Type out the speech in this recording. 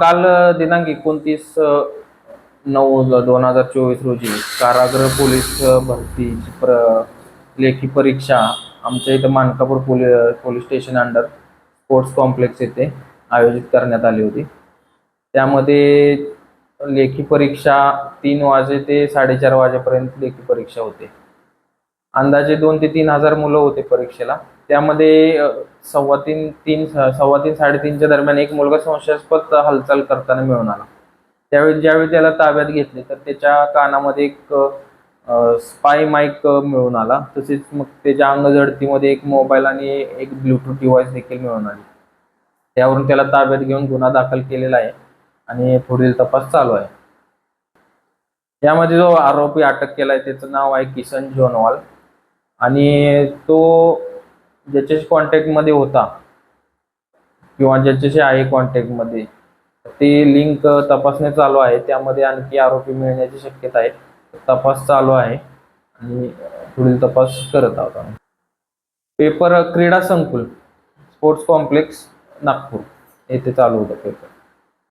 काल दिनांक एकोणतीस नऊ दोन हजार चोवीस रोजी कारागृह पोलीस भरती प्र लेखी परीक्षा आमच्या इथं मानकापूर पोली police station under sports complex येथे आयोजित करण्यात आली होती. त्यामध्ये लेखी परीक्षा तीन वाजे ते साडेचार वाजेपर्यंत लेखी परीक्षा होते. अंदाजे दोन ते तीन हजार मुलं होते परीक्षेला. त्यामध्ये सव्वा तीन तीन सव्वा तीन साडेतीनच्या दरम्यान एक मुलगा संशयास्पद हालचाल करताना मिळून आला. त्यावेळी ज्यावेळी त्याला ताब्यात घेतले तर त्याच्या कानामध्ये एक स्पाय माईक मिळून आला. तसेच मग त्याच्या अंगझडतीमध्ये एक मोबाईल आणि एक ब्लूटूथ डिव्हाइस देखील मिळून आली. त्यावरून त्याला ताब्यात घेऊन गुन्हा दाखल केलेला आहे. आणि पुढील तपास चालू आहे. यामध्ये जो आरोपी अटक केला आहे त्याचं नाव आहे किसन जोनवाल. आणि तो ज्याच्याशी कॉन्टॅक्टमध्ये होता किंवा ज्याच्याशी आहे कॉन्टॅक्टमध्ये ते लिंक तपासणे चालू आहे. त्यामध्ये आणखी आरोपी मिळण्याची शक्यता आहे. तपास चालू आहे. आणि पुढील तपास करत आहोत आम्ही पेपर क्रीडा संकुल स्पोर्ट्स कॉम्प्लेक्स नागपूर. येथे चालू होतं पेपर.